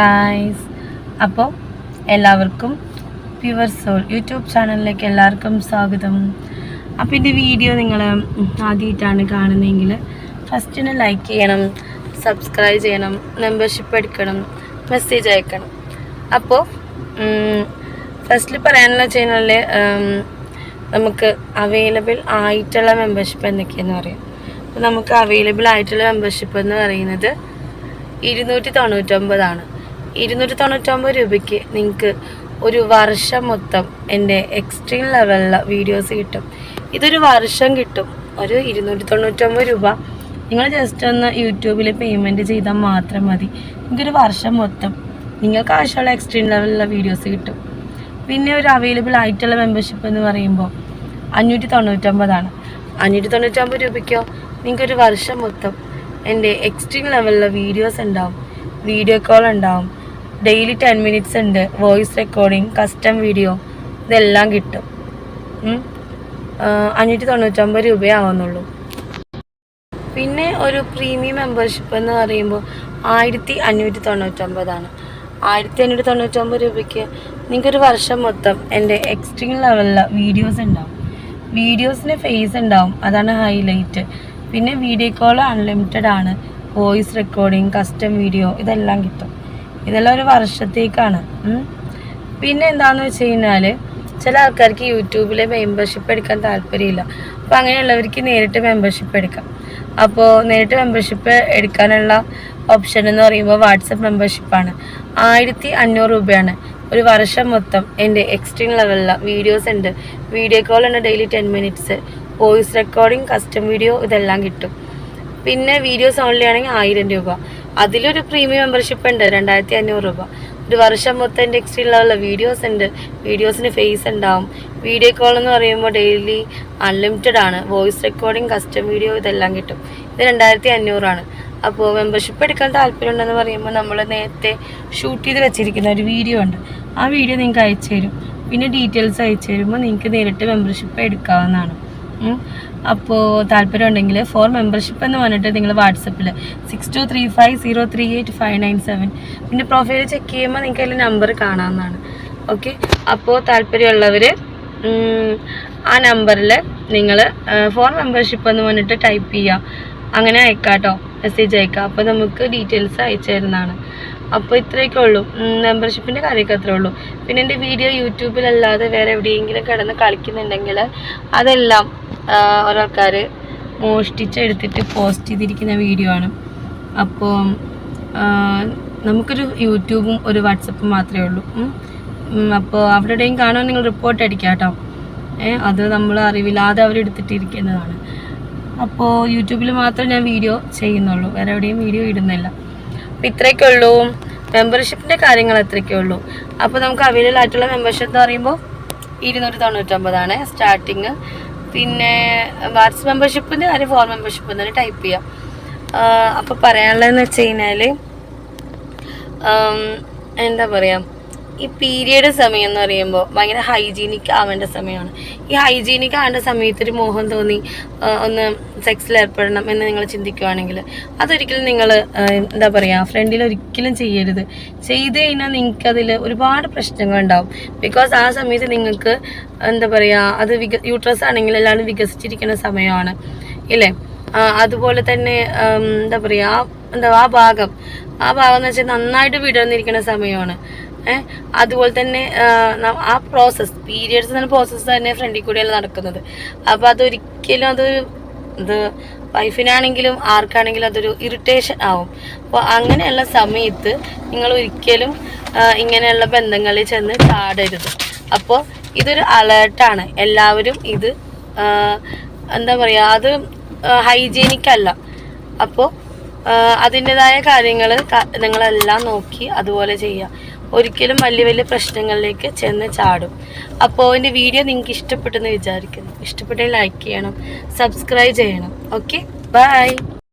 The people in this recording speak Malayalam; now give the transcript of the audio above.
ഗായ്സ് അപ്പോൾ എല്ലാവർക്കും പ്യുവർ സോൾ യൂട്യൂബ് ചാനലിലേക്ക് എല്ലാവർക്കും സ്വാഗതം. അപ്പോൾ എന്റെ വീഡിയോ നിങ്ങൾ ആദ്യമായിട്ടാണ് കാണുന്നതെങ്കിൽ ഫസ്റ്റിന് ലൈക്ക് ചെയ്യണം സബ്സ്ക്രൈബ് ചെയ്യണം മെമ്പർഷിപ്പ് എടുക്കണം മെസ്സേജ് അയക്കണം. അപ്പോൾ ഫസ്റ്റിൽ പറയാനുള്ള ചാനലിൽ നമുക്ക് അവൈലബിൾ ആയിട്ടുള്ള മെമ്പർഷിപ്പ് എന്തൊക്കെയാണെന്ന് പറയാം. അപ്പോൾ നമുക്ക് അവൈലബിൾ ആയിട്ടുള്ള മെമ്പർഷിപ്പ് എന്ന് പറയുന്നത് ഇരുന്നൂറ്റി തൊണ്ണൂറ്റൊമ്പതാണ്. ഇരുന്നൂറ്റി തൊണ്ണൂറ്റൊമ്പത് രൂപയ്ക്ക് നിങ്ങൾക്ക് ഒരു വർഷം മൊത്തം എന്റെ എക്സ്ട്രീം ലെവലിലെ വീഡിയോസ് കിട്ടും. ഇതൊരു വർഷം കിട്ടും. ഒരു ഇരുന്നൂറ്റി തൊണ്ണൂറ്റൊമ്പത് രൂപ. നിങ്ങൾ ജസ്റ്റ് ഒന്ന് യൂട്യൂബിൽ പേയ്മെന്റ് ചെയ്താൽ മാത്രം മതി. നിങ്ങൾക്കൊരു വർഷം മൊത്തം നിങ്ങൾക്ക് ആവശ്യമുള്ള എക്സ്ട്രീം ലെവലിലുള്ള വീഡിയോസ് കിട്ടും. പിന്നെ ഒരു അവൈലബിൾ ആയിട്ടുള്ള മെമ്പർഷിപ്പ് എന്ന് പറയുമ്പോൾ അഞ്ഞൂറ്റി തൊണ്ണൂറ്റൊമ്പതാണ് അഞ്ഞൂറ്റി തൊണ്ണൂറ്റൊമ്പത് രൂപയ്ക്കോ നിങ്ങൾക്കൊരു വർഷം മൊത്തം എന്റെ എക്സ്ട്രീം ലെവലിലെ വീഡിയോസ് ഉണ്ടാവും. വീഡിയോ കോൾ ഉണ്ടാവും. ഡെയിലി ടെൻ മിനിറ്റ്സ് ഉണ്ട്. വോയിസ് റെക്കോർഡിങ് കസ്റ്റം വീഡിയോ ഇതെല്ലാം കിട്ടും. അഞ്ഞൂറ്റി തൊണ്ണൂറ്റൊമ്പത് രൂപയേ ആവുന്നുള്ളൂ പിന്നെ ഒരു പ്രീമിയം മെമ്പർഷിപ്പ് എന്ന് പറയുമ്പോൾ ആയിരത്തി അഞ്ഞൂറ്റി തൊണ്ണൂറ്റൊമ്പതാണ് ആയിരത്തി അഞ്ഞൂറ്റി തൊണ്ണൂറ്റൊമ്പത് രൂപയ്ക്ക് നിങ്ങൾക്കൊരു വർഷം മൊത്തം എന്റെ എക്സ്ട്രീം ലെവലിലെ വീഡിയോസ് ഉണ്ടാവും. വീഡിയോസിന് ഫേസ് ഉണ്ടാവും. അതാണ് ഹൈലൈറ്റ് പിന്നെ വീഡിയോ കോൾ അൺലിമിറ്റഡ് ആണ്. വോയിസ് റെക്കോർഡിങ് കസ്റ്റം വീഡിയോ ഇതെല്ലാം കിട്ടും. ഇതെല്ലാം ഒരു വർഷത്തേക്കാണ്. പിന്നെ എന്താണെന്ന് വെച്ച് കഴിഞ്ഞാൽ ചില ആൾക്കാർക്ക് യൂട്യൂബിലെ മെമ്പർഷിപ്പ് എടുക്കാൻ താല്പര്യമില്ല. അപ്പോൾ അങ്ങനെയുള്ളവർക്ക് നേരിട്ട് മെമ്പർഷിപ്പ് എടുക്കാം. അപ്പോൾ നേരിട്ട് മെമ്പർഷിപ്പ് എടുക്കാനുള്ള ഓപ്ഷൻ എന്ന് പറയുമ്പോൾ വാട്സപ്പ് മെമ്പർഷിപ്പാണ് ആയിരത്തി അഞ്ഞൂറ് രൂപയാണ്. ഒരു വർഷം മൊത്തം എന്റെ എക്സ്ട്രീം ലെവലിലെ വീഡിയോസ് ഉണ്ട്. വീഡിയോ കോൾ ഉണ്ട് daily ten minutes voice recording custom video ഇതെല്ലാം കിട്ടും. പിന്നെ വീഡിയോസ് ഓൺലി ആണെങ്കിൽ ആയിരം രൂപ. അതിലൊരു പ്രീമിയം മെമ്പർഷിപ്പ് ഉണ്ട് രണ്ടായിരത്തി അഞ്ഞൂറ് രൂപ. ഒരു വർഷം മൊത്തം എന്റെ ലെവലിലെ വീഡിയോസ് ഉണ്ട്. വീഡിയോസിന് ഫേസ് ഉണ്ടാവും. വീഡിയോ കോൾ എന്ന് പറയുമ്പോൾ ഡെയിലി അൺലിമിറ്റഡ് ആണ്. വോയിസ് റെക്കോർഡിങ് കസ്റ്റം വീഡിയോ ഇതെല്ലാം കിട്ടും. ഇത് രണ്ടായിരത്തി അഞ്ഞൂറാണ് അപ്പോൾ മെമ്പർഷിപ്പ് എടുക്കാൻ താല്പര്യമുണ്ടെന്ന് പറയുമ്പോൾ നമ്മൾ നേരത്തെ ഷൂട്ട് ചെയ്ത് വെച്ചിരിക്കുന്ന ഒരു വീഡിയോ ഉണ്ട്. ആ വീഡിയോ നിങ്ങൾക്ക് അയച്ചു തരും പിന്നെ ഡീറ്റെയിൽസ് അയച്ചു തരുമ്പോൾ നിങ്ങൾക്ക് നേരിട്ട് മെമ്പർഷിപ്പ് എടുക്കാവുന്നതാണ്. അപ്പോൾ താല്പര്യം ഉണ്ടെങ്കിൽ ഫോർ മെമ്പർഷിപ്പ് എന്ന് പറഞ്ഞിട്ട് നിങ്ങൾ വാട്സപ്പിൽ six two three five zero three eight five nine seven പിന്നെ പ്രൊഫൈൽ ചെക്ക് ചെയ്യുമ്പോൾ നിങ്ങൾക്ക് അതിൽ നമ്പർ കാണാമെന്നാണ് ഓക്കെ അപ്പോൾ താല്പര്യമുള്ളവർ ആ നമ്പറിൽ നിങ്ങൾ ഫോർ മെമ്പർഷിപ്പ് എന്ന് പറഞ്ഞിട്ട് ടൈപ്പ് ചെയ്യുക അങ്ങനെ അയക്കാം കേട്ടോ മെസ്സേജ് അയക്കാം. അപ്പോൾ നമുക്ക് ഡീറ്റെയിൽസ് അയച്ചു തരുന്നതാണ്. അപ്പോൾ ഇത്രയൊക്കെ ഉള്ളൂ. മെമ്പർഷിപ്പിന്റെ കാര്യമൊക്കെ അത്രേ ഉള്ളൂ. പിന്നെ എന്റെ വീഡിയോ യൂട്യൂബിലല്ലാതെ വേറെ എവിടെയെങ്കിലും കിടന്ന് കളിക്കുന്നുണ്ടെങ്കിൽ അതെല്ലാം ഒരാൾക്കാർ മോഷ്ടിച്ചെടുത്തിട്ട് പോസ്റ്റ് ചെയ്തിരിക്കുന്ന വീഡിയോ ആണ്. അപ്പോൾ നമുക്കൊരു യൂട്യൂബും ഒരു വാട്സപ്പും മാത്രമേ ഉള്ളൂ. അപ്പോൾ അവിടെ എവിടെയും കാണുമ്പോൾ നിങ്ങൾ റിപ്പോർട്ട് അടിക്കാം കേട്ടോ. ഏ അത് നമ്മൾ അറിവില്ലാതെ അവരെടുത്തിട്ടിരിക്കുന്നതാണ് അപ്പോൾ യൂട്യൂബിൽ മാത്രം ഞാൻ വീഡിയോ ചെയ്യുന്നുള്ളൂ. വേറെ എവിടെയും വീഡിയോ ഇടുന്നില്ല. അപ്പം ഇത്രയൊക്കെ ഉള്ളൂ. മെമ്പർഷിപ്പിന്റെ കാര്യങ്ങൾ അത്രയൊക്കെ ഉള്ളൂ. അപ്പോൾ നമുക്ക് അവൈലബിൾ ആയിട്ടുള്ള മെമ്പർഷിപ്പ് എന്ന് പറയുമ്പോൾ ഇരുന്നൂറ്റി തൊണ്ണൂറ്റൊമ്പതാണ് സ്റ്റാർട്ടിങ് പിന്നെ വാട്സ് മെമ്പർഷിപ്പിന്റെ കാര്യം ഫോർ മെമ്പർഷിപ്പ് തന്നെ ടൈപ്പ് ചെയ്യാം. അപ്പോൾ പറയാനുള്ളതെന്ന് വെച്ച് കഴിഞ്ഞാൽ എന്താ പറയുക ഈ പീരിയഡ് സമയം എന്ന് പറയുമ്പോൾ ഭയങ്കര ഹൈജീനിക് ആവേണ്ട സമയമാണ്. ഈ ഹൈജീനിക് ആവേണ്ട സമയത്ത് ഒരു മോഹം തോന്നി ഒന്ന് സെക്സിൽ ഏർപ്പെടണം എന്ന് നിങ്ങൾ ചിന്തിക്കുവാണെങ്കിൽ അതൊരിക്കലും നിങ്ങൾ എന്താ പറയുക ഫ്രണ്ടിൽ ഒരിക്കലും ചെയ്യരുത്. ചെയ്ത് കഴിഞ്ഞാൽ നിങ്ങൾക്ക് അതിൽ ഒരുപാട് പ്രശ്നങ്ങളുണ്ടാവും ബിക്കോസ് ആ സമയത്ത് നിങ്ങൾക്ക് എന്താ പറയുക അത് വിക യൂട്രസ് ആണെങ്കിൽ എല്ലാവരും വികസിച്ചിരിക്കുന്ന സമയമാണ്. ഇല്ലേ? അതുപോലെ തന്നെ എന്താ പറയുക എന്താ ആ ഭാഗം ആ ഭാഗം എന്ന് വെച്ചാൽ നന്നായിട്ട് വിടർന്നിരിക്കുന്ന സമയമാണ്. അതുപോലെ തന്നെ ആ, പ്രോസസ് പീരിയഡ്സ് എന്ന പ്രോസസ്സ് തന്നെ ഫ്രണ്ടിൽ കൂടിയാണ് നടക്കുന്നത്. അപ്പോൾ അതൊരിക്കലും അതൊരു ഇത് വൈഫിനാണെങ്കിലും ആർക്കാണെങ്കിലും അതൊരു ഇറിറ്റേഷൻ ആവും. അപ്പോൾ അങ്ങനെയുള്ള സമയത്ത് നിങ്ങൾ ഒരിക്കലും ഇങ്ങനെയുള്ള ബന്ധങ്ങളിൽ ചെന്ന് ചാടരുത്. അപ്പോൾ ഇതൊരു അലേർട്ടാണ് എല്ലാവരും ഇത് എന്താ പറയുക അത് ഹൈജീനിക് അല്ല. അപ്പോൾ അതിന്റെതായ കാര്യങ്ങൾ നിങ്ങളെല്ലാം നോക്കി അതുപോലെ ചെയ്യുക ഒരിക്കലും വലിയ വലിയ പ്രശ്നങ്ങളിലേക്ക് ചെന്ന് ചാടും. അപ്പോൾ എന്റെ വീഡിയോ നിങ്ങൾക്ക് ഇഷ്ടപ്പെട്ടെന്ന് വിചാരിക്കുന്നു. ഇഷ്ടപ്പെട്ടെങ്കിൽ ലൈക്ക് ചെയ്യണം സബ്സ്ക്രൈബ് ചെയ്യണം. Okay bye